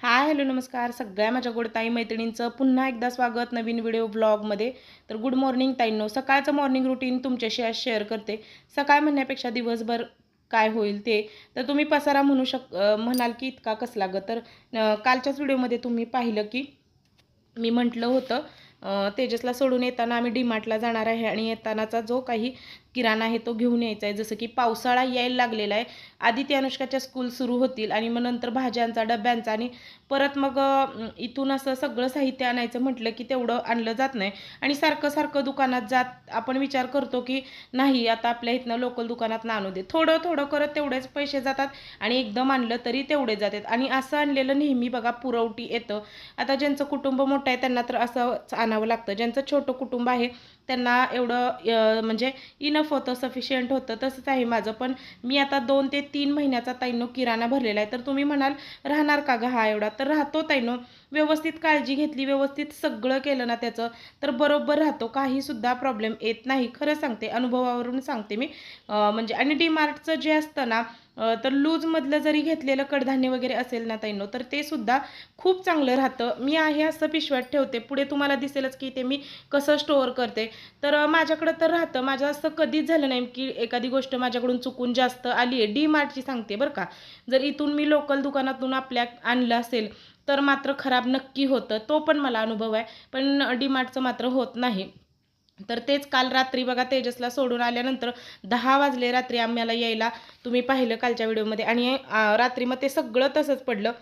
Hi hello नमस्कार. सगळ्या माझ्या गोड ताई मैत्रिणींचं पुन्हा एकदा स्वागत नवीन व्हिडिओ ब्लॉगमध्ये तर गुड मॉर्निंग ताईंनो. सकाळचं मॉर्निंग रुटीन तुमच्याशी आज शेअर करते. सकाळ म्हणण्यापेक्षा दिवसभर काय होईल ते. तर तुम्ही पसारा म्हणू शक म्हणाल की इतका कसला ग. तर कालच्याच व्हिडिओमध्ये तुम्ही पाहिलं की मी म्हटलं होतं तेजसला सोडून येताना आम्ही डीमार्टला जाणार आहे आणि येतानाचा जो काही किराणा आहे तो घेऊन यायचा आहे. जसं की पावसाळा यायला लागलेला आहे. आधी ते अनुष्काच्या स्कूल सुरू होतील आणि मग नंतर भाज्यांचा डब्यांचा आणि परत मग इथून असं सगळं साहित्य आणायचं म्हटलं की तेवढं आणलं जात नाही. आणि सारखं सारखं दुकानात जात आपण विचार करतो की नाही आता आपल्या इथनं लोकल दुकानात आणू दे. थोडं थोडं करत तेवढेच पैसे जातात आणि एकदम आणलं तरी तेवढे जातात. आणि असं आणलेलं नेहमी बघा पुरवठी येतं. आता ज्यांचं कुटुंब मोठं आहे त्यांना तर असं आणावं लागतं. ज्यांचं छोटं कुटुंब आहे त्यांना एवढं म्हणजे इनफ होतं सफिशियंट होतं तसंच आहे माझं. पण मी आता दोन ते तीन महिन्याचा ताईनो किराणा भरलेला आहे. तर तुम्ही म्हणाल राहणार का ग हा एवढा? तर राहतो ताईनो. व्यवस्थित काळजी घेतली व्यवस्थित सगळं केलं ना त्याचं तर बरोबर राहतो. काहीसुद्धा प्रॉब्लेम येत नाही. खरं सांगते अनुभवावरून सांगते मी. म्हणजे आणि डीमार्टचं जे असतं ना तर लूजमधलं जरी घेतलेलं कडधान्य वगैरे असेल ना ताईनो तर ते सुद्धा खूप चांगलं राहतं. मी आहे असं पिशव्यात ठेवते. पुढे तुम्हाला दिसेलच की ते मी कसं स्टोअर करते. तर माझ्याकडं तर राहतं. माझं असं कधीच झालं नाही की एखादी गोष्ट माझ्याकडून चुकून जास्त आली आहे. डी मार्टची सांगते बरं का. जर इथून मी लोकल दुकानातून आपल्या आणलं असेल तर मात्र खराब नक्की होतं तो पण मला अनुभव आहे. पण डी मार्टचं मात्र होत नाही. तर तेच काल रात्री बघा तेजसला सोडून आल्यानंतर दहा वाजले रात्री आम्हाला यायला. तुम्ही पाहिलं कालच्या व्हिडिओमध्ये. आणि रात्री मग ते सगळं तसंच पडलं.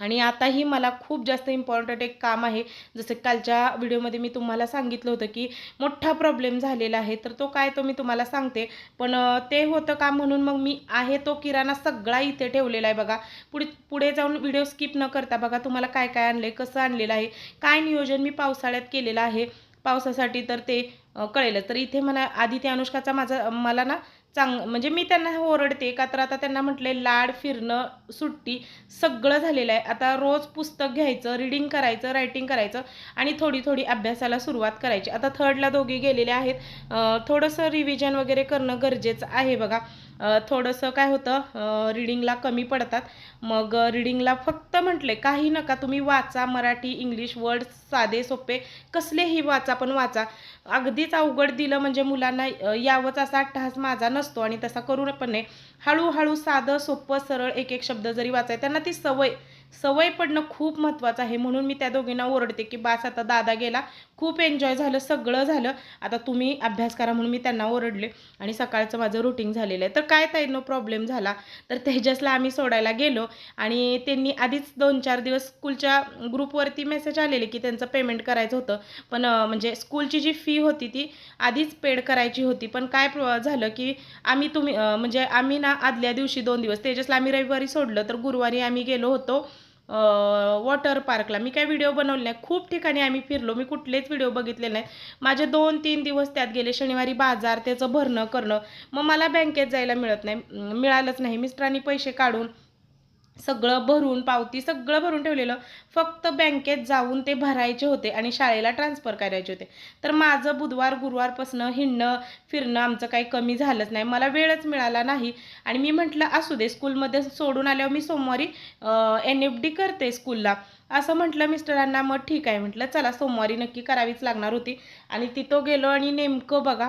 आणि आताही मला खूप जास्त इम्पॉर्टंट एक काम आहे. जसं कालच्या व्हिडिओमध्ये मी तुम्हाला सांगितलं होतं की मोठा प्रॉब्लेम झालेला आहे. तर तो काय तो मी तुम्हाला सांगते. पण ते होतं का म्हणून मग मी आहे तो किराणा सगळा इथे ठेवलेला आहे बघा. पुढे पुढे जाऊन व्हिडिओ स्किप न करता बघा तुम्हाला काय काय आणलं आहे कसं आणलेलं आहे. काय नियोजन मी पावसाळ्यात केलेलं आहे. पावसासाठी तर ते कळेलच. तर इथे म्हणा आधी ते अनुष्काचा माझा मला ना चांग म्हणजे मी त्यांना ओरडते का तर आता त्यांना म्हटले लाड फिरणं सुट्टी सगळं झालेलं आहे. आता रोज पुस्तक घ्यायचं रिडिंग करायचं रायटिंग करायचं आणि थोडी थोडी अभ्यासाला सुरुवात करायची. आता थर्डला दोघी गेलेले आहेत. थोडंसं रिव्हिजन वगैरे करणं गरजेचं आहे बघा. थोडंसं काय होतं रिडिंगला कमी पडतात. मग रिडिंगला फक्त म्हटले काही नका तुम्ही वाचा मराठी इंग्लिश वर्ड साधे सोपे कसलेही वाचा पण वाचा. अगदीच अवघड दिलं म्हणजे मुलांना यावंच असा अट्टहास माझा नसतो आणि तसा करू पण नाही. हळूहळू साधं सोपं सरळ एक एक शब्द जरी वाचाय त्यांना ती सवय सवय पडणं खूप महत्त्वाचं आहे. म्हणून मी त्या दोघींना ओरडते की बास आता दादा गेला खूप एन्जॉय झालं सगळं झालं. आता तुम्ही अभ्यास करा म्हणून मी त्यांना ओरडले आणि सकाळचं माझं रुटीन झालेलं आहे. तर काय ताईनो प्रॉब्लेम झाला? तर तेजसला आम्ही सोडायला गेलो आणि त्यांनी आधीच दोन चार दिवस स्कूलच्या ग्रुपवरती मेसेज आलेले की त्यांचं पेमेंट करायचं होतं. पण म्हणजे स्कूलची जी फी होती ती आधीच पेड करायची होती. पण काय झालं की आम्ही तुम्ही म्हणजे आम्ही ना आदल्या दिवशी दोन दिवस तेजसला आम्ही रविवारी सोडलं. तर गुरुवारी आम्ही गेलो होतो. वॉटर पार्कला मी काय व्हिडिओ बनवले नाही. खूप ठिकाणी आम्ही फिरलो. मी कुठलेच व्हिडिओ बघितले नाही. माझे दोन तीन दिवस त्यात गेले. शनिवारी बाजार त्याचं भरणं करणं. मग मला बँकेत जायला मिळत नाही. मिळालंच नाही. मिस्टरांनी पैसे काढून सगळं भरून पावती सगळं भरून ठेवलेलं. फक्त बँकेत जाऊन ते भरायचे होते आणि शाळेला ट्रान्सफर करायचे होते. तर माझं बुधवार गुरुवारपासनं हिंडणं फिरणं आमचं काही कमी झालंच नाही. मला वेळच मिळाला नाही. आणि मी म्हटलं असू दे स्कूलमध्ये सोडून आल्यावर मी सोमवारी एन एफ डी करते स्कूलला. असं म्हटलं मिस्टरांना मग ठीक आहे. म्हटलं चला सोमवारी नक्की करावीच लागणार होती. आणि तिथं गेलो आणि नेमकं बघा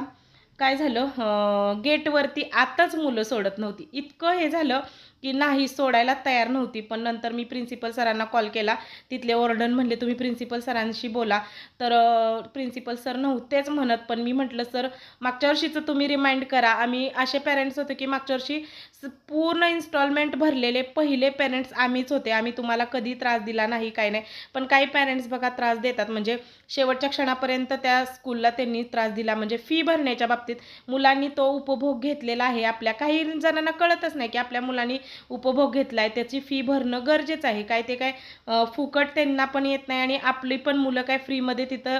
काय झालं गेटवरती आताच मुलं सोडत नव्हती. इतकं हे झालं की नाही सोडायला तयार नव्हती. पण नंतर मी प्रिन्सिपल सरांना कॉल केला. तिथले ओरडन म्हणले तुम्ही प्रिन्सिपल सरांशी बोला. तर प्रिन्सिपल सर नव्हतेच म्हणत पण मी म्हटलं सर मागच्या वर्षीचं तुम्ही रिमाइंड करा. आम्ही असे पॅरेंट्स होते की मागच्या वर्षी स- पूर्ण इन्स्टॉलमेंट भरलेले पहिले पॅरेंट्स आम्हीच होते. आम्ही तुम्हाला कधी त्रास दिला नाही काय नाही. पण काही पॅरेंट्स बघा त्रास देतात. म्हणजे शेवटच्या क्षणापर्यंत त्या स्कूलला त्यांनी त्रास दिला. म्हणजे फी भरण्याच्या बाबतीत मुलांनी तो उपभोग घेतलेला आहे. आपल्या काही जणांना कळतच नाही की आपल्या मुलांनी उपभोग घेतला आहे त्याची फी भरणं गरजेचं आहे. काय ते काय फुकट त्यांना पण येत नाही आणि आपली पण मुलं काय फ्रीमध्ये तिथं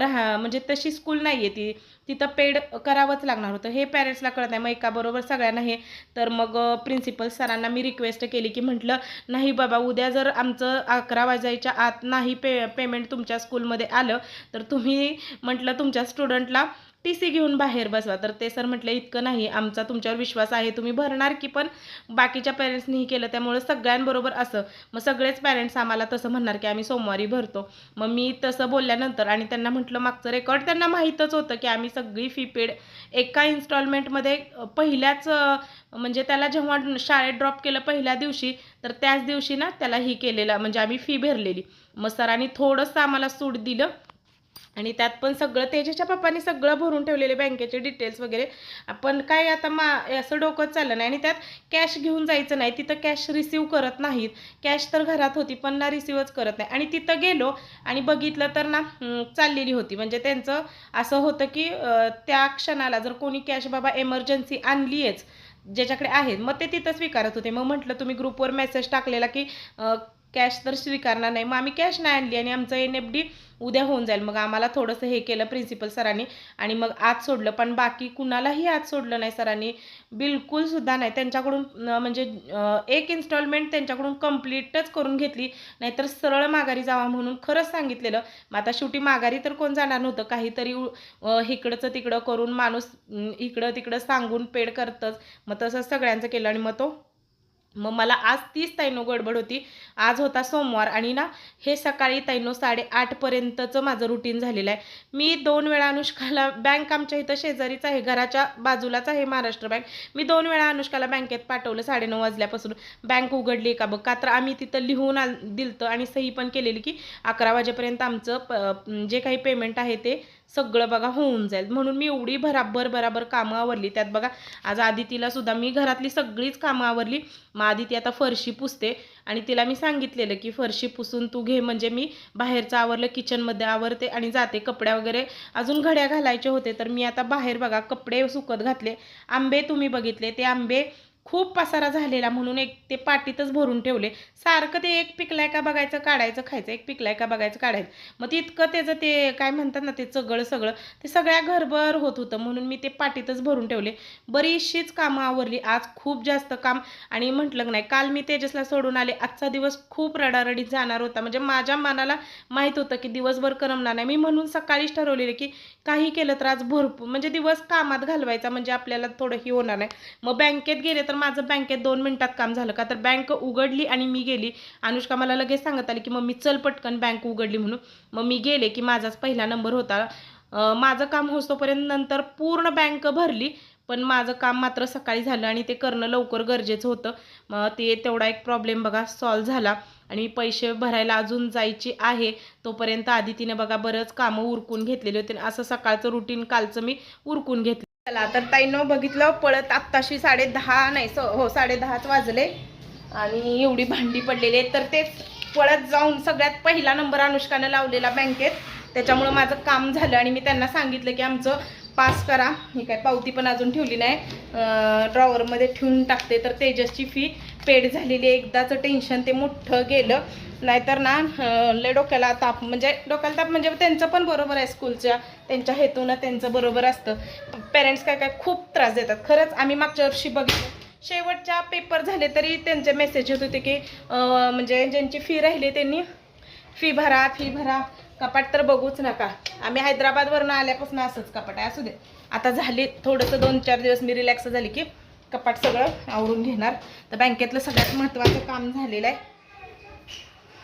राहा म्हणजे तशी स्कूल नाही आहे ती. तिथं पेड करावंच लागणार होतं. हे पॅरेंट्सला कळत नाही. मग एकाबरोबर सगळ्यांना हे. तर मग प्रिन्सिपल सरांना मी रिक्वेस्ट केली की म्हटलं नाही बाबा उद्या जर आमचं अकरा वाजायच्या आत नाही पे पेमेंट तुमच्या स्कूलमध्ये आलं तर तुम्ही म्हटलं तुमच्या स्टुडंटला टी सी घेऊन बाहेर बसवा. तर ते सर म्हटलं इतकं नाही आमचा तुमच्यावर विश्वास आहे तुम्ही भरणार की पण बाकीच्या पॅरेंट्सनीही केलं त्यामुळे सगळ्यांबरोबर असं. मग सगळेच पॅरेंट्स आम्हाला तसं म्हणणार की आम्ही सोमवारी भरतो. मग मी तसं बोलल्यानंतर आणि त्यांना म्हटलं मागचं रेकॉर्ड त्यांना माहीतच होतं की आम्ही सगळी फी पेड एका इन्स्टॉलमेंटमध्ये पहिल्याच म्हणजे त्याला जेव्हा शाळेत ड्रॉप केलं पहिल्या दिवशी तर त्याच दिवशी ना त्याला ही केलेलं म्हणजे आम्ही फी भरलेली. मग सरांनी थोडंसं आम्हाला सूट दिलं. आणि त्यात पण सगळं तेजाच्या पप्पांनी सगळं भरून ठेवलेले बँकेचे डिटेल्स वगैरे. आपण काय आता मा असं डोकं चाललं नाही आणि त्यात कॅश घेऊन जायचं नाही. तिथं कॅश रिसीव करत नाहीत. कॅश तर घरात होती पण ना रिसिव्हच करत नाही. आणि तिथं गेलो आणि बघितलं तर ना चाललेली होती. म्हणजे त्यांचं असं होतं की त्या क्षणाला जर कोणी कॅश बाबा एमर्जन्सी आणलीच ज्याच्याकडे आहेत मग ते तिथं स्वीकारत होते. मग म्हटलं तुम्ही ग्रुपवर मेसेज टाकलेला की कॅश तर स्वीकारणार नाही. मग आम्ही कॅश नाही आणली आणि आमचं एन एफ डी उद्या होऊन जाईल. मग आम्हाला थोडंसं हे केलं प्रिन्सिपल सरांनी आणि मग आज सोडलं. पण बाकी कुणालाही आज सोडलं नाही सरांनी. बिलकुलसुद्धा नाही. त्यांच्याकडून म्हणजे एक इन्स्टॉलमेंट त्यांच्याकडून कम्प्लीटच करून घेतली. नाहीतर सरळ माघारी जावा म्हणून खरंच सांगितलेलं. मग आता शेवटी माघारी तर कोण जाणार नव्हतं. काहीतरी इकडचं तिकडं करून माणूस इकडं तिकडं सांगून पेड करतंच. मग तसंच सगळ्यांचं केलं आणि मग तो मग मला आज तीच ताईनो गडबड होती. आज होता सोमवार आणि ना हे सकाळी ताईनो साडेआठपर्यंतचं माझं रुटीन झालेलं आहे. मी दोन वेळा अनुष्काला बँक आमच्या इथं शेजारीच आहे घराच्या बाजूलाच आहे महाराष्ट्र बँक मी दोन वेळा अनुष्काला बँकेत पाठवलं साडेनऊ वाजल्यापासून. बँक उघडली का बघ का तर आम्ही तिथं लिहून आ दिलतं आणि सही पण केलेली की अकरा वाजेपर्यंत आमचं प जे काही पेमेंट आहे ते सगळं बघा होऊन जाईल. म्हणून मी एवढी भराबर बराबर कामं आवरली. त्यात बघा आज आदितीला सुद्धा मी घरातली सगळीच कामं आवरली. मग आदिती आता फरशी पुसते. आणि तिला मी सांगितलेलं की फरशी पुसून तू घे म्हणजे मी बाहेरचं आवरलं किचनमध्ये आवरते आणि जाते. कपड्या वगैरे अजून घड्या घालायचे होते तर मी आता बाहेर बघा कपडे सुकत घातले. आंबे तुम्ही बघितले ते आंबे खूप पसारा झालेला म्हणून एक ते पाटीतच भरून ठेवले. सारखं ते एक पिकलाय का बघायचं काढायचं खायचं. एक पिकलाय का बघायचं काढायचं. मग तितकं त्याचं ते काय म्हणतात ना ते चगळ सगळं ते सगळ्या घरभर होत होतं. म्हणून मी ते पाटीतच भरून ठेवले. बरीचशीच कामं आवरली. आज खूप जास्त काम आणि म्हटलं नाही काल मी तेजसला सोडून आले. आजचा दिवस खूप रडारडीत जाणार होता. म्हणजे माझ्या मनाला माहीत होतं की दिवसभर करमणार नाही. मी म्हणून सकाळीच ठरवलेलं की काही केलं तर आज भरपूर म्हणजे दिवस कामात घालवायचा. म्हणजे आपल्याला थोडं ही होणार नाही. मग बँकेत गेले तर माझं बँकेत दोन मिनिटात काम झालं का? तर बँक उघडली आणि मी गेली. अनुष्का मला लगेच सांगत आली की मग मी चल पटकन बँक उघडली म्हणून. मग मी गेले की माझाच पहिला नंबर होता. माझं काम होतोपर्यंत नंतर पूर्ण बँक भरली पण माझं काम मात्र सकाळी झालं आणि ते करणं लवकर गरजेचं होतं. मग ते तेवढा एक प्रॉब्लेम बघा सॉल्व झाला आणि पैसे भरायला अजून जायची आहे. तोपर्यंत आधी तिने बघा बरंच कामं उरकून घेतलेली होती. असं सकाळचं रुटीन कालचं मी उरकून घेतलं. चला तर ताईनो बघितलं पळत आत्ताशी साडे दहा नाही स हो साडे दहाच वाजले. आणि एवढी भांडी पडलेली आहेत. तर तेच पळत जाऊन सगळ्यात पहिला नंबर अनुष्कानं लावलेला बँकेत. त्याच्यामुळं माझं काम झालं आणि मी त्यांना सांगितलं की आमचं पास करा. ही काय पावती पण अजून ठेवली नाही. ड्रॉवरमध्ये ठेवून टाकते. तर तेजसची फी पेड झालेली एकदाचं टेन्शन ते मोठं गेलं. नाहीतर ना लय डोक्याला ताप म्हणजे डोक्याला ताप म्हणजे त्यांचं पण बरोबर आहे स्कूलच्या त्यांच्या हेतूनं त्यांचं बरोबर असतं. पेरेंट्स काय काय खूप त्रास देतात. खरंच आम्ही मागच्या वर्षी बघितलं. शेवटच्या पेपर झाले तरी त्यांचे मेसेज येत होते की म्हणजे ज्यांची फी राहिली त्यांनी फी भरा फी भरा. कपाट तर बघूच नका. आम्ही हैदराबादवरनं आल्यापासून असंच कपाट आहे. असू दे. आता झाली थोडंसं दोन चार दिवस मी रिलॅक्स झाली की कपाट सगळं आवरून घेणार. तर बँकेतलं सगळ्यात महत्त्वाचं काम झालेलं आहे.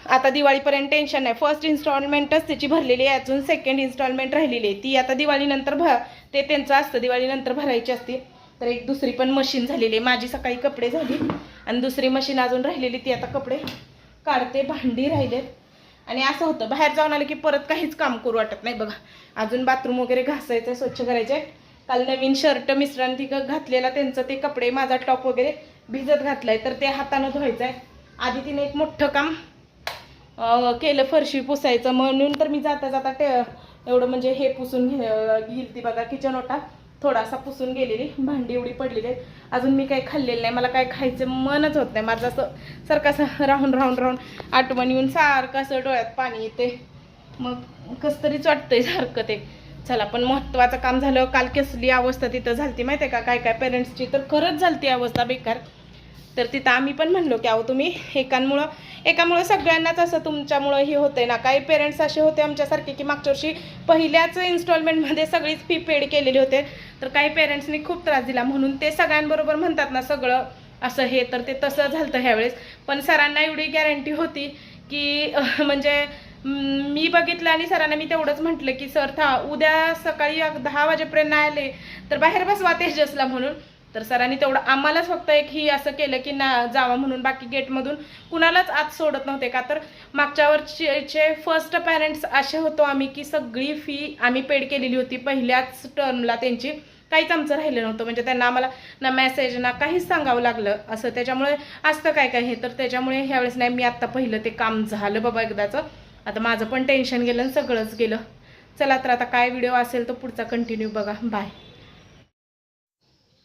आता दिवाळीपर्यंत टेन्शन नाही. फर्स्ट इन्स्टॉलमेंटच त्याची भरलेली आहे. अजून सेकंड इन्स्टॉलमेंट राहिलेली आहे. ती आता दिवाळीनंतर भर ते त्यांचं असतं. दिवाळीनंतर भरायची असते. तर एक दुसरी पण मशीन झालेली आहे. माझी सकाळी कपडे झाली. आणि दुसरी मशीन अजून राहिलेली ती आता कपडे काढते. भांडी राहिलेत. आणि असं होतं. बाहेर जाऊन आलं की परत काहीच काम करू वाटत नाही बघा. अजून बाथरूम वगैरे घासायचं स्वच्छ करायचे काल नवीन शर्ट मिश्रांती घातलेला त्यांचं ते कपडे माझा टॉप वगैरे भिजत घातलाय तर ते हातानं धुवायचं आहे आधी तिने एक मोठं काम केलं फरशी पुसायचं. म्हणून तर मी जाता जाता ते एवढं म्हणजे हे पुसून घे घेईल ती बघा किचन ओटा थोडासा पुसून गेलेली. भांडी एवढी पडलेली आहे अजून मी काही खाल्लेलं नाही मला काय खायचं मनच होत नाही. माझं असं सारखं असं राहून राहून राहून आठवण येऊन सारखं असं डोळ्यात पाणी येते मग कसं तरीच वाटतंय सारखं ते. चला पण महत्त्वाचं काम झालं काल कसली अवस्था तिथं झालती माहिती आहे का? काय काय पेरेंट्सची तर खरंच झालती अवस्था बेकार. तर तिथं आम्ही पण म्हणलो की अहो तुम्ही एकांमुळं एकामुळं सगळ्यांनाच असं तुमच्यामुळं हे होतंय ना? काही पेरेंट्स असे होते आमच्यासारखे की मागच्या वर्षी पहिल्याच इन्स्टॉलमेंटमध्ये सगळीच फी पेड केलेली होते. तर काही पेरेंट्सनी खूप त्रास दिला. म्हणून ते सगळ्यांबरोबर म्हणतात ना सगळं असं हे तर ते तसं झालं ह्यावेळेस. पण सरांना एवढी गॅरंटी होती की म्हणजे मी बघितलं आणि सरांना मी तेवढंच म्हटलं की सर था उद्या सकाळी दहा वाजेपर्यंत आले तर बाहेर बसवा तेजसला म्हणून. तर सरांनी तेवढं आम्हालाच फक्त एक ही असं केलं की ना जावा म्हणून बाकी गेटमधून कुणालाच आत सोडत नव्हते का? तर मागच्या वर्षीचे फर्स्ट पॅरेंट्स असे होतो आम्ही की सगळी फी आम्ही पेड केलेली होती. पहिल्याच टर्मला त्यांची काहीच आमचं राहिलं नव्हतं. म्हणजे त्यांना आम्हाला ना मेसेज ना काहीच सांगावं लागलं. असं त्याच्यामुळे असतं काय काय? हे तर त्याच्यामुळे ह्यावेळेस नाही मी आत्ता पहिलं ते काम झालं बाबा एकदाचं. आता माझं पण टेन्शन गेलं आणि सगळंच गेलं. चला तर आता काय व्हिडिओ असेल तो पुढचा कंटिन्यू बघा. बाय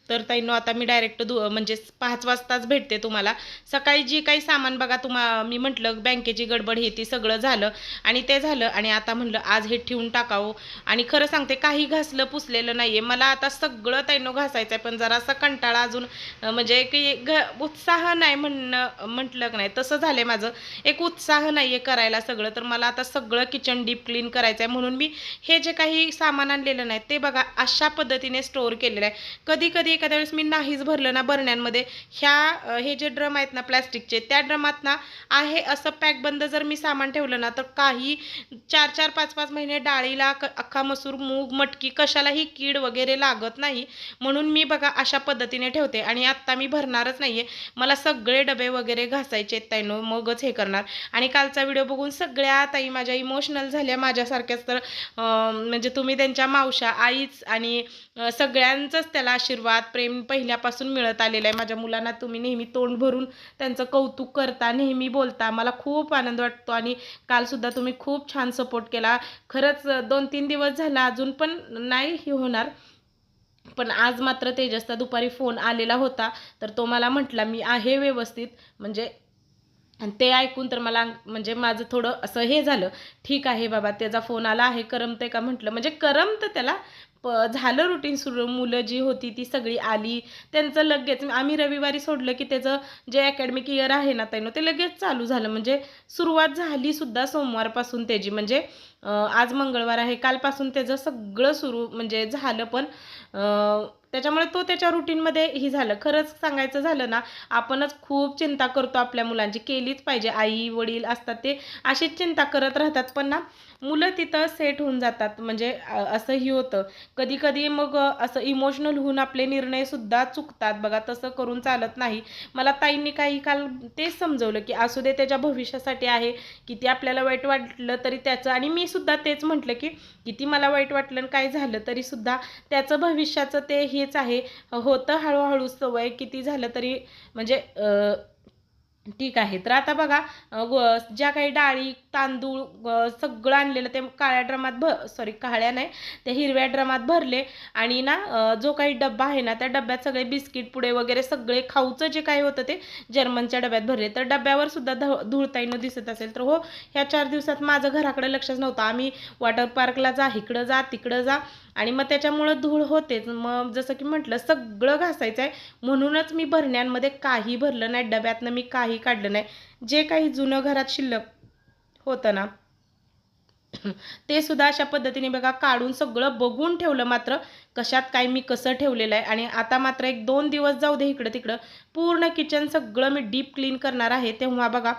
तर ताईनो आता मी डायरेक्ट दु म्हणजे पाच वाजताच भेटते तुम्हाला. सकाळी जी काही सामान बघा तुम्हा मी म्हटलं बँकेची गडबड हे ती सगळं झालं आणि ते झालं. आणि आता म्हणलं आज हे ठेवून टाकावं. आणि खरं सांगते काही घासलं पुसलेलं नाही आहे मला आता सगळं ताईनो घासायचं आहे. पण जरासा कंटाळा अजून म्हणजे की घ उत्साह नाही म्हणणं म्हटलं नाही. तसं झालं माझं. एक उत्साह नाही आहे करायला सगळं. तर मला आता सगळं किचन डीप क्लीन करायचं आहे म्हणून मी हे जे काही सामान आणलेलं नाही ते बघा अशा पद्धतीने स्टोअर केलेलं आहे. कधी कधी एखाद्या वेळेस मी नाहीच भरलं ना बरण्यांमध्ये ह्या हे जे ड्रम आहेत ना प्लॅस्टिकचे त्या ड्रमात ना आहे असं पॅक बंद जर मी सामान ठेवलं ना तर काही चार चार पाच पाच महिने डाळीला क- अख्खा मसूर मूग मटकी कशालाही कीड वगैरे लागत नाही. म्हणून मी बघा अशा पद्धतीने ठेवते आणि आत्ता मी भरणारच नाहीये. मला सगळे डबे वगैरे घासायचे आहेत ताईनो मगच हे करणार. आणि कालचा व्हिडिओ बघून सगळ्या ताई माझ्या इमोशनल झाल्या माझ्यासारख्याच तर म्हणजे तुम्ही त्यांच्या मावशा आईच आणि सगळ्यांचंच त्याला आशीर्वाद प्रेम पहिल्यापासून मिळत आलेलं आहे. माझ्या मुलांना तुम्ही नेहमी तोंड भरून त्यांचं कौतुक करता नेहमी बोलता. मला खूप आनंद वाटतो आणि कालसुद्धा तुम्ही खूप छान सपोर्ट केला. खरंच दोन तीन दिवस झाला अजून पण नाही हे होणार. पण आज मात्र तेजसचा दुपारी फोन आलेला होता. तर तो मला म्हटला मी आहे व्यवस्थित. म्हणजे आणि ते ऐकून तर मला म्हणजे माझं थोडं असं हे झालं. ठीक आहे बाबा त्याचा फोन आला आहे. करमते का? म्हटलं. म्हणजे करमतं त्याला प झालं रुटीन सुरू. मुलं जी होती ती सगळी आली. त्यांचं लगेच आम्ही रविवारी सोडलं की त्याचं जे अकॅडमिक इयर आहे ना त्यानं ते लगेच चालू झालं. म्हणजे सुरुवात झालीसुद्धा सोमवारपासून त्याची. म्हणजे आज मंगळवार आहे. कालपासून त्याचं सगळं सुरू म्हणजे झालं. पण त्याच्यामुळे तो त्याच्या रुटीनमध्ये ही झालं. खरंच सांगायचं झालं ना आपणच खूप चिंता करतो आपल्या मुलांची. केलीच पाहिजे. आई वडील असतात ते अशीच चिंता करत राहतात. पण ना मुलं तिथं सेट होऊन जातात. म्हणजे असंही होतं. कधी कधी मग असं इमोशनल होऊन आपले निर्णयसुद्धा चुकतात. बघा तसं करून चालत नाही. मला ताईंनी काही काल तेच समजवलं की असू दे त्याच्या भविष्यासाठी आहे. किती आपल्याला वाईट वाटलं तरी त्याचं आणि मी सुद्धा तेच म्हटलं की किती मला वाईट वाटलं आणि काय झालं तरीसुद्धा त्याचं भविष्याचं तेही हेच आहे. होतं हळूहळू सवय किती झालं तरी म्हणजे ठीक आहे. तर आता बघा ज्या काही डाळी तांदूळ सगळं आणलेलं ते काळ्या ड्रमात भर सॉरी काळ्या नाही त्या हिरव्या ड्रमात भरले आणि ना जो काही डब्बा आहे ना त्या डब्यात सगळे बिस्किट पुडे वगैरे सगळे खाऊचं जे काही होतं ते जर्मनच्या डब्यात भरले. तर डब्यावर सुद्धा ध धुळताईनं दिसत असेल. तर हो ह्या चार दिवसात माझं घराकडे लक्षच नव्हतं. आम्ही वॉटर पार्कला जा इकडं जा तिकडं जा आणि मग त्याच्यामुळं धूळ होतेच. मग जसं की म्हटलं सगळं घासायचं आहे. म्हणूनच मी भरण्यांमध्ये काही भरलं नाही डब्यातनं मी काही काढलं नाही. जे काही जुनं घरात शिल्लक होतं ना. ते सुद्धा अशा पद्धतीने बघा काढून सगळं बघून ठेवलं मात्र कशात काय मी कसं ठेवलेलं आहे. आणि आता मात्र एक दोन दिवस जाऊ दे इकडं तिकडं. पूर्ण किचन सगळं मी डीप क्लीन करणार आहे. तेव्हा बघा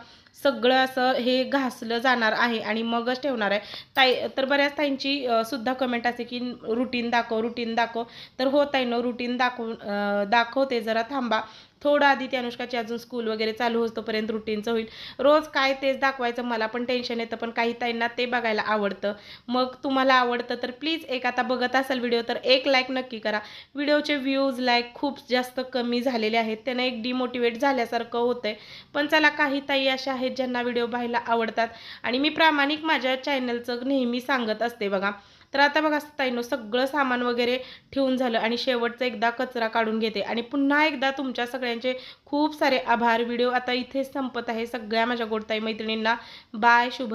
सगळं असं हे घासलं जाणार आहे आणि मगच ठेवणार आहे. ताई तर बऱ्याच ताईंची सुद्धा कमेंट असते की रुटीन दाखव रुटीन दाखव. तर हो ताईनं रुटीन दाखवून दाखवते जरा थांबा. थोडं आधी ती अनुष्काची अजून स्कूल वगैरे चालू होतोपर्यंत रुटीनचं होईल. रोज काय तेच दाखवायचं मला पण टेन्शन येतं पण काही ताईंना ते बघायला आवडतं. मग तुम्हाला आवडतं तर प्लीज एक आता बघत असाल व्हिडिओ तर एक लाईक नक्की करा. व्हिडिओचे व्ह्यूज लाईक खूप जास्त कमी झालेले आहेत. त्यानं एक डिमोटिवेट झाल्यासारखं होतंय. पण चला काही ताई अशा आहेत ज्यांना व्हिडिओ पाहायला आवडतात. आणि मी प्रामाणिक माझ्या चॅनलचं नेहमी सांगत असते बघा. तर आता बघा ताईनो सगळं सामान वगैरे ठेवून झालं आणि शेवटचा एकदा कचरा काढून घेते. आणि पुन्हा एकदा तुमच्या सगळ्यांचे खूप सारे आभार. व्हिडिओ आता इथेच संपत आहे. सगळ्या माझ्या गोडताई मैत्रिणींना बाय. शुभ